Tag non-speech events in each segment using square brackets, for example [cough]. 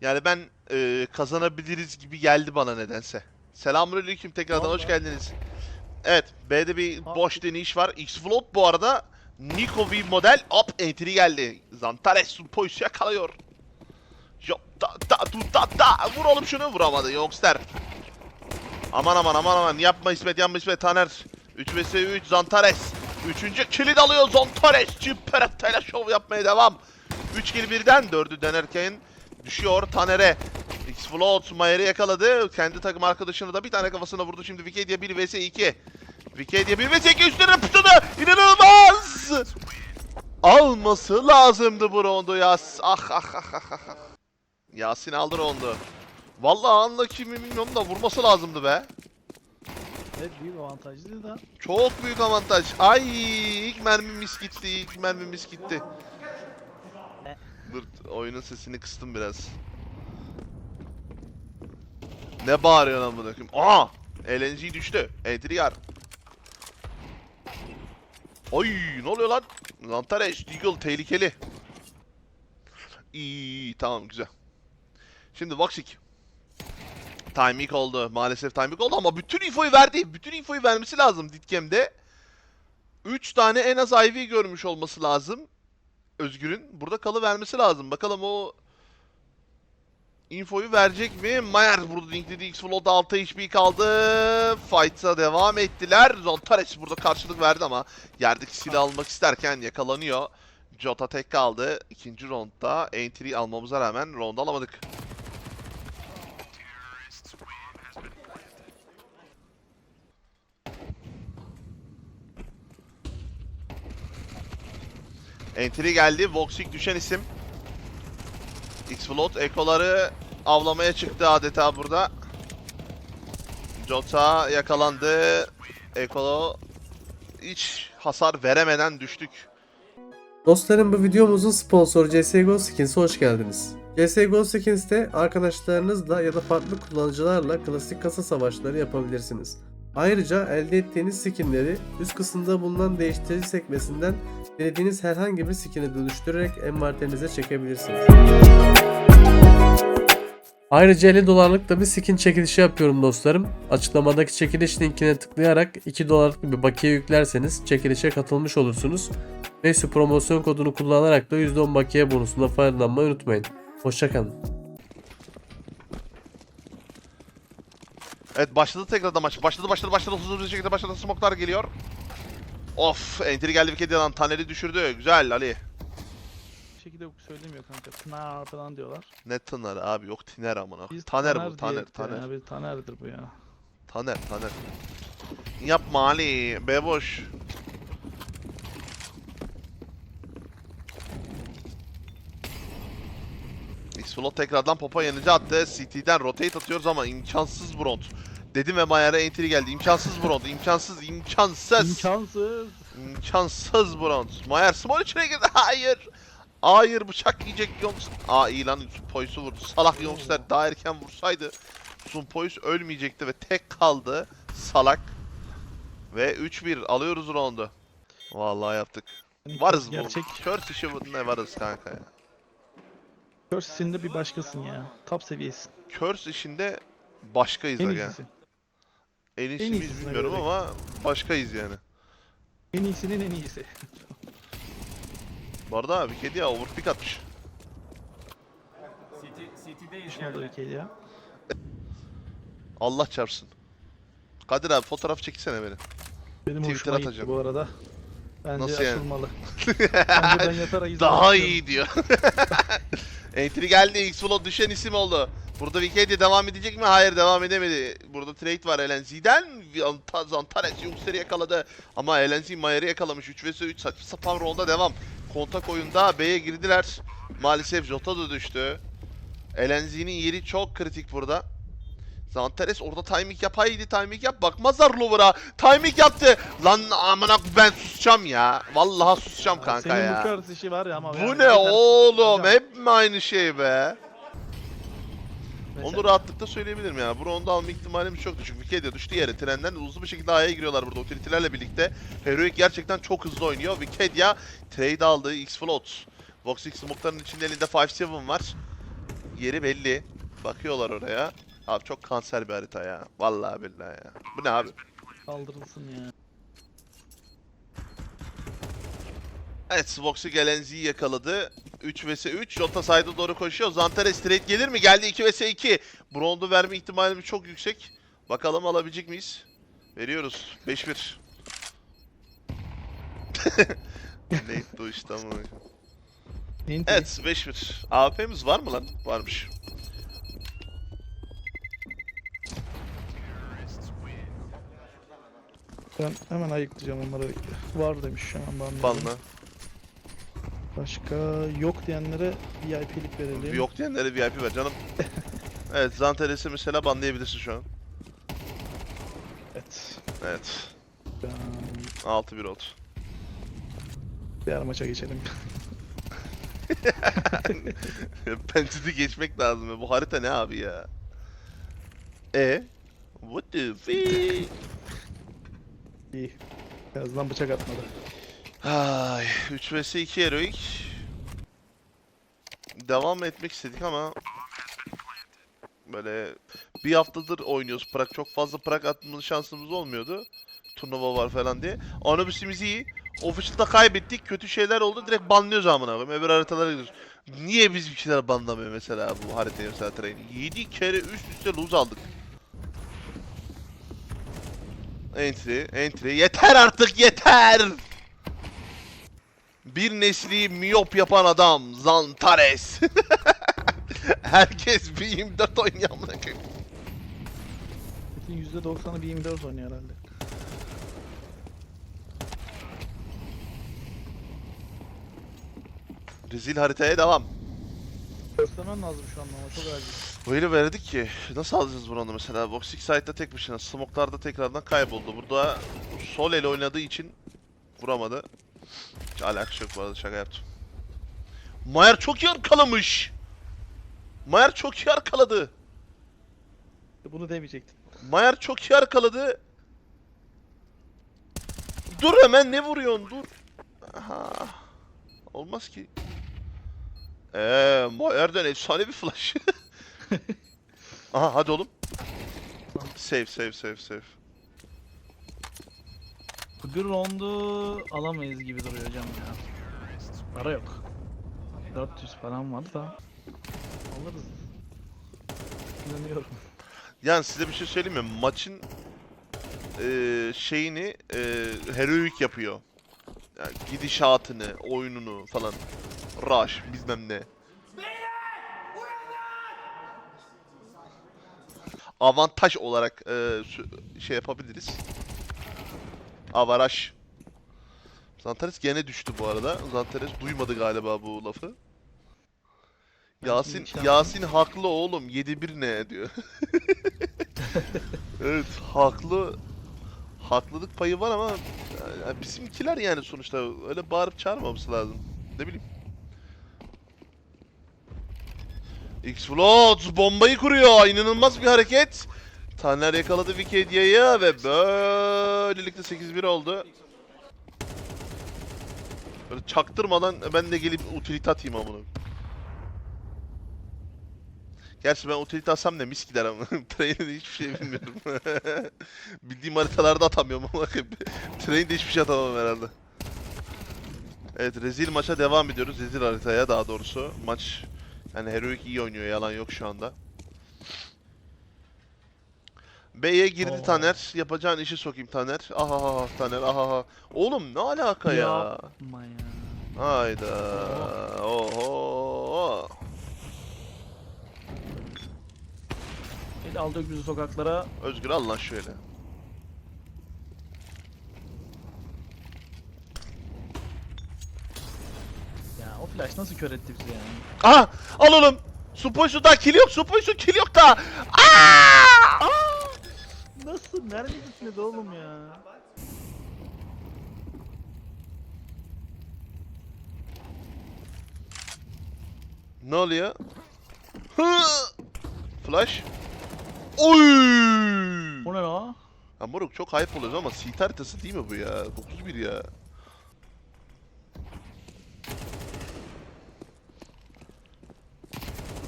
Yani ben e, kazanabiliriz gibi geldi bana nedense. Selamünaleyküm tekrardan hoş geldiniz. Evet B'de bir boş deneyiş var. X-Float bu arada Niko bir model up entry geldi. Zantares Poysu yakalıyor. Yok da da du da da vur oğlum şunu vuramadı Youngster. Aman aman aman aman yapma İsmet yapma İsmet Taner. 3 vs 3 Zantares. Üçüncü kilit alıyor Zantares. Ciperetta'yla şov yapmaya devam. 3 kill birden 4'ü denerken düşüyor Taner'e. X-Float Mayer'i yakaladı. Kendi takım arkadaşını da bir tane kafasına vurdu. Şimdi Vicadia 1 vs 2. Vicadia 1 vs 2 üstüne pusudu. İnanılmaz. Alması lazımdı bu roundu ya. Ah ah ah ah ah. ah. Yasin aldı roundu. Vallahi anla kimi bilmiyorum da vurması lazımdı be. Evet büyük avantajlı da. Çok büyük avantaj. Ay ilk mermimiz gitti. ilk mermimiz gitti. Dur oyunun sesini kıstım biraz. Ne bağırıyorsun lan bunu? Aa! LNG düştü. Entriyar. Oy ne oluyor lan? Lantares, Deagle tehlikeli. İyi, tamam güzel. Şimdi Voxic. Timing oldu. Maalesef timing oldu ama bütün infoyu verdi. Bütün infoyu vermesi lazım Ditgem'de. 3 tane en az IV görmüş olması lazım. Özgür'ün. Burada kalı vermesi lazım. Bakalım o infoyu verecek mi? Mayer burada linkledi. X-Float 6 HP kaldı. Fight'a devam ettiler. Zontares burada karşılık verdi ama yerdeki silah almak isterken yakalanıyor. Jota tek kaldı. İkinci roundda entry almamıza rağmen round alamadık. Entry geldi. Voxic düşen isim. X-Float ekoları avlamaya çıktı adeta burada. Jota yakalandı. Ekolo hiç hasar veremeden düştük. Dostlarım bu videomuzun sponsoru CSGO Skins'e hoş geldiniz. CSGO Skins'te arkadaşlarınızla ya da farklı kullanıcılarla klasik kasa savaşları yapabilirsiniz. Ayrıca elde ettiğiniz skinleri üst kısımda bulunan değiştirici sekmesinden dilediğiniz herhangi bir skine dönüştürerek envanterinize çekebilirsiniz. Ayrıca 50 dolarlık da bir skin çekilişi yapıyorum dostlarım. Açıklamadaki çekiliş linkine tıklayarak 2 dolarlık bir bakiye yüklerseniz çekilişe katılmış olursunuz. Neyse promosyon kodunu kullanarak da %10 bakiye bonusunda faydalanmayı unutmayın. Hoşçakalın. Evet başladı tekrardan maç. Başladı başladı başladı hızlı bir şekilde başladı. Smoklar geliyor. Of entry geldi bir kedi lan. Taner'i düşürdü. Güzel Ali. Bir şekilde söylemiyor kanka. Pınar falan diyorlar. Ne Taner abi yok Tiner amına. Biz Taner bu diye Taner ekledik Taner. Bir Taner'dir bu ya. Taner Taner. Yapma Ali. Be Xflot tekrardan popa yanıcı attı. CT'den rotate atıyoruz ama imkansız Bront. Dedim ve Mayer'e entry geldi. İmkansız Bront. imkansız, imkansız. İmkansız. İmkansız Bront. Mayer small içine girdi. Hayır. Hayır bıçak yiyecek Youngs. Aa iyi lan Poysu vurdu. Salak Youngster daha erken vursaydı Poyus ölmeyecekti ve tek kaldı. Salak. Ve 3-1 alıyoruz roundu. Vallahi yaptık. Varız bu. Gerçek. Curse işi bu ne varız kanka ya. Curse'inde bir başkasın ya. Top seviyesin. Curse işinde başkayız En aga. iyisi. En iyisi En miyiz bilmiyorum göre. ama başkayız yani. En iyisinin en iyisi. Bu arada abi kedi ya overpick atmış. City, City'deyiz yani. ülkeyi ya. Allah çarpsın. Kadir abi fotoğraf çeksene beni. Benim Twitter hoşuma gitti atacağım. bu arada. Bence Nasıl yani? açılmalı. [laughs] Bence ben yatarak izlemek Daha iyi diyor. [laughs] Entry geldi. X-Flow düşen isim oldu. Burada Wikipedia devam edecek mi? Hayır devam edemedi. Burada trade var LNZ'den. Zantares Youngster'ı yakaladı. Ama LNZ Mayer'i yakalamış. 3 vs 3 saçma sapan rolda devam. Kontak oyunda B'ye girdiler. Maalesef Jota da düştü. LNZ'nin yeri çok kritik burada. Zantares orada timing yapaydı timing yap bakmazlar Lower'a timing yaptı lan amına ben susacağım ya vallahi susacağım kanka Senin ya bu curse işi var ya ama. bu yani ne oğlum? Hep mi aynı şey be? mesela- Onu rahatlıkla söyleyebilirim ya. Bu round'u alma ihtimalimiz çok düşük. Wikipedia düştü yere. Trenden hızlı bir şekilde A'ya giriyorlar burada otoritelerle birlikte. Heroic gerçekten çok hızlı oynuyor. Wikipedia trade aldı. X-Float. Vox X smoke'ların içinde elinde 5-7 var. Yeri belli. Bakıyorlar oraya. Abi çok kanser bir harita ya. Vallahi billahi ya. Bu ne abi? Kaldırılsın ya. Evet Svox'u gelen Z'yi yakaladı. 3 vs 3. Jota side'a doğru koşuyor. Zantares straight gelir mi? Geldi 2 vs 2. Bronz'u verme ihtimalimiz çok yüksek. Bakalım alabilecek miyiz? Veriyoruz. 5-1. [laughs] Neydi o işte ama. Neydi? Evet 5-1. AWP'miz var mı lan? Varmış. Ben hemen ayıklayacağım onları. Var demiş şu an bana. Banla. Başka yok diyenlere VIP'lik verelim. Yok diyenlere VIP ver canım. [laughs] evet Zantares'i mesela banlayabilirsin şu an. Evet. Evet. Ben 6-1 oldu. diğer maça geçelim. [laughs] Bence de geçmek lazım. Bu harita ne abi ya? E? What the fuck? İyi. En azından bıçak atmadı. Ay, 3 vs 2 heroic. Devam etmek istedik ama böyle bir haftadır oynuyoruz. Prak çok fazla prak atma şansımız olmuyordu. Turnuva var falan diye. Anubis'imiz iyi. Official'da kaybettik. Kötü şeyler oldu. Direkt banlıyoruz amına koyayım. Öbür haritalara gidiyoruz. Niye biz bir şeyler banlamıyor mesela bu haritayı mesela train? 7 kere üst üste lose aldık. Entry, entry. Yeter artık yeter! Bir nesli miyop yapan adam Zantares. [laughs] Herkes bir 24 oynuyor amına koyayım. Bütün %90'ı bir 24 oynuyor herhalde. Rezil haritaya devam. Göstermen lazım şu an ama çok acil. Eli verdik ki nasıl alacağız bunu mesela? Boxing Side'da tek başına, Smoke'larda tekrardan kayboldu. Burada sol el oynadığı için vuramadı. Hiç alakası yok bu arada şaka yaptım. Mayer çok iyi arkalamış. Mayer çok iyi arkaladı. Bunu demeyecektin. Mayer çok iyi arkaladı. Dur hemen ne vuruyorsun dur. Aha. Olmaz ki. Eee Mayer'den efsane bir flash. [laughs] [laughs] Aha hadi oğlum. Save save save save. Bugün roundu alamayız gibi duruyor hocam ya. Para yok. 400 falan var da. Alırız. İnanıyorum. Yani size bir şey söyleyeyim mi? Maçın eee, şeyini eee heroic yapıyor. Yani gidişatını, oyununu falan. Rush bilmem ne. Avantaj olarak sü- şey yapabiliriz. Avaraj. Zantares gene düştü bu arada. Zantares duymadı galiba bu lafı. Yasin Yasin haklı oğlum 7-1 ne diyor. [laughs] evet haklı. Haklılık payı var ama ya bizimkiler yani sonuçta öyle bağırıp çağırmaması lazım. Ne bileyim. X-Float bombayı kuruyor. İnanılmaz bir hareket. Taner yakaladı Wikedia'yı ve böylelikle 8-1 oldu. Böyle çaktırmadan ben de gelip utility atayım amına. Gerçi ben utility atsam ne mis gider ama. [laughs] Train'de hiçbir şey bilmiyorum. [laughs] Bildiğim haritalarda atamıyorum ama [laughs] Train'de hiçbir şey atamam herhalde. Evet rezil maça devam ediyoruz. Rezil haritaya daha doğrusu. Maç yani Heroic iyi oynuyor yalan yok şu anda. B'ye girdi Oo. Taner. Yapacağın işi sokayım Taner. Aha Taner aha. Oğlum ne alaka ya? Yapma ya. Hayda. Oho. El aldık bizi sokaklara. Özgür al lan şöyle. Ya o flash nasıl kör etti bizi ya? Aha! Al oğlum! Supoysu da kill yok, Supoysu kill yok da! Aa! Nasıl? Nerede gitmedi oğlum ya? Ne oluyor? Hı! Flash. Oy! O ne la? Ya moruk çok hype oluyoruz ama Seat haritası değil mi bu ya? 9-1 ya.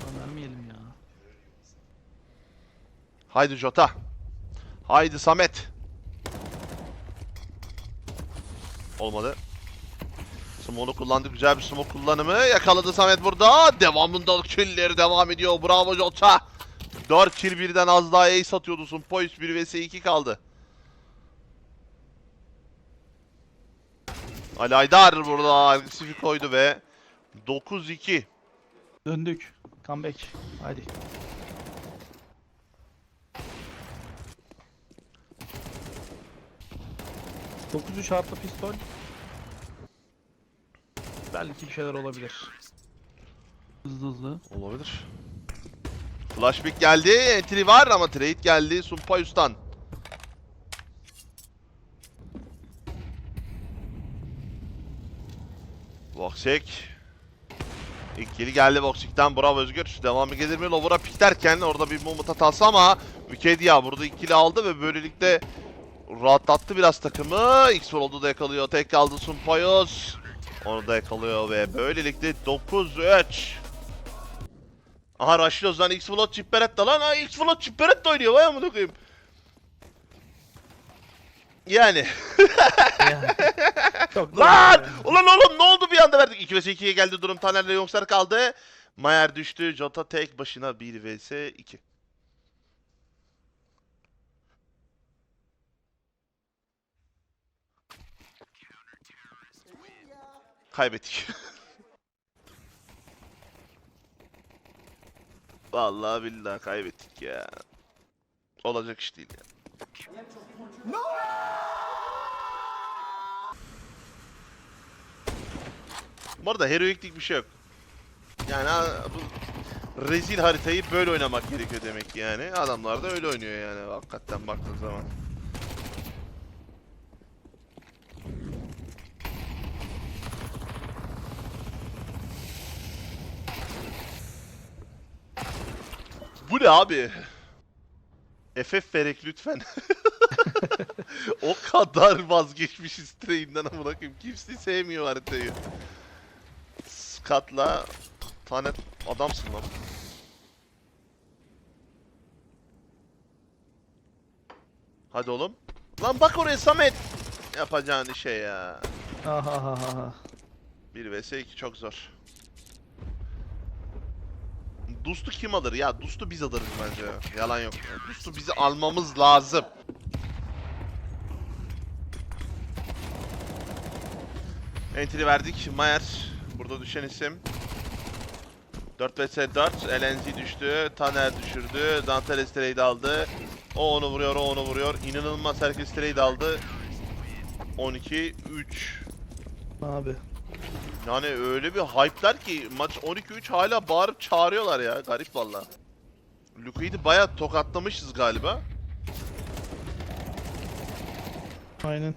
Lan vermeyelim Haydi Jota. Haydi Samet. Olmadı. Smoke'u kullandık. Güzel bir smoke kullanımı. Yakaladı Samet burada. Devamında killleri devam ediyor. Bravo Jota. 4 kill birden az daha ace atıyordu Sumpois 1 vs 2 kaldı. Ali Aydar burada agresifi koydu ve 9-2. Döndük. Comeback. Hadi. Dokuz üç artı pistol. Belki bir şeyler olabilir. Hızlı hızlı. Olabilir. Flashback geldi. Entry var ama trade geldi Sumpayus'tan. Voxek. İkili geldi Voxek'ten. Bravo Özgür. Devamı gelir mi? Lower'a piklerken orada bir moment hatası ama Mükedia burada ikili aldı ve böylelikle rahatlattı biraz takımı. X oldu da yakalıyor. Tek kaldı Sumpayus. Onu da yakalıyor ve böylelikle 9-3. Aha rushlıyoruz lan X-Float Chip Beretta lan ha X-Float Chip Beretta oynuyor vay amına koyayım. Yani. Çok [laughs] lan! Ulan oğlum ne oldu bir anda verdik. 2 vs 2'ye geldi durum. Taner'le Yongsar kaldı. Mayer düştü. Jota tek başına 1 vs 2. Kaybettik. [laughs] Vallahi billahi kaybettik ya. Olacak iş değil ya. Bu arada heroiklik bir şey yok. Yani bu rezil haritayı böyle oynamak gerekiyor demek ki yani. Adamlar da öyle oynuyor yani hakikaten baktığın zaman. Bu ne abi? FF verek lütfen. [laughs] o kadar vazgeçmişiz train'den amına koyayım. Kimse sevmiyor haritayı. Scott'la tane adamsın lan. Hadi oğlum. Lan bak oraya Samet. Yapacağın şey ya. Aha. 1 vs 2 çok zor. Dust'u kim alır? Ya Dust'u biz alırız bence. Yalan yok. Dust'u bizi almamız lazım. Entry verdik. Mayer. Burada düşen isim. 4 vs 4. LNZ düştü. Taner düşürdü. Danteles trade aldı. O onu vuruyor, o onu vuruyor. İnanılmaz herkes trade aldı. 12 3. Abi. Yani öyle bir hype'lar ki maç 12-3 hala bağırıp çağırıyorlar ya. Garip valla. Luka'yı bayağı tokatlamışız galiba. Aynen.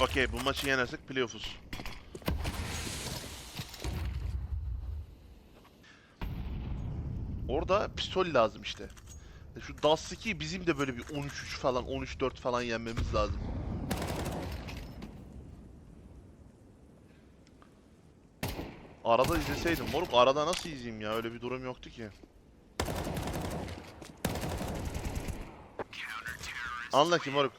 Okey bu maçı yenersek playoff'uz. Orada pistol lazım işte. Şu Dust 2'yi bizim de böyle bir 13-3 falan 13-4 falan yenmemiz lazım. Arada izleseydim moruk arada nasıl izleyeyim ya öyle bir durum yoktu ki. Anla ki moruk.